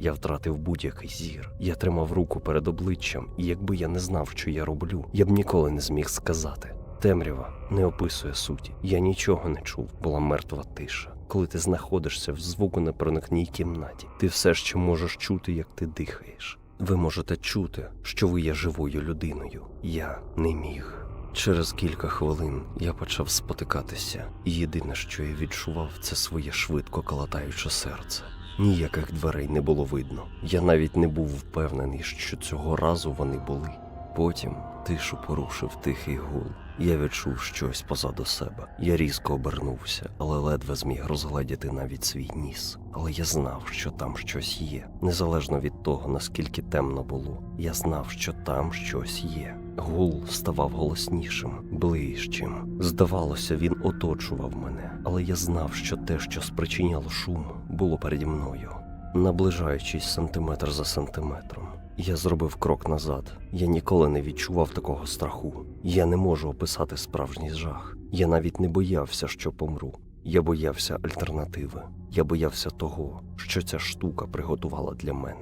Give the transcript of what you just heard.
Я втратив будь-який зір. Я тримав руку перед обличчям, і якби я не знав, що я роблю, я б ніколи не зміг сказати. Темрява не описує суті. Я нічого не чув, була мертва тиша. Коли ти знаходишся в звуконепроникній кімнаті, ти все ще можеш чути, як ти дихаєш. Ви можете чути, що ви є живою людиною. Я не міг. Через кілька хвилин я почав спотикатися, і єдине, що я відчував, це своє швидко калатаюче серце. Ніяких дверей не було видно. Я навіть не був впевнений, що цього разу вони були. Потім тишу порушив тихий гул. Я відчув щось позаду себе. Я різко обернувся, але ледве зміг розгледіти навіть свій ніс. Але я знав, що там щось є. Незалежно від того, наскільки темно було, я знав, що там щось є. Гул ставав голоснішим, ближчим. Здавалося, він оточував мене, але я знав, що те, що спричиняло шум, було переді мною. Наближаючись сантиметр за сантиметром, я зробив крок назад. Я ніколи не відчував такого страху. Я не можу описати справжній жах. Я навіть не боявся, що помру. Я боявся альтернативи. Я боявся того, що ця штука приготувала для мене.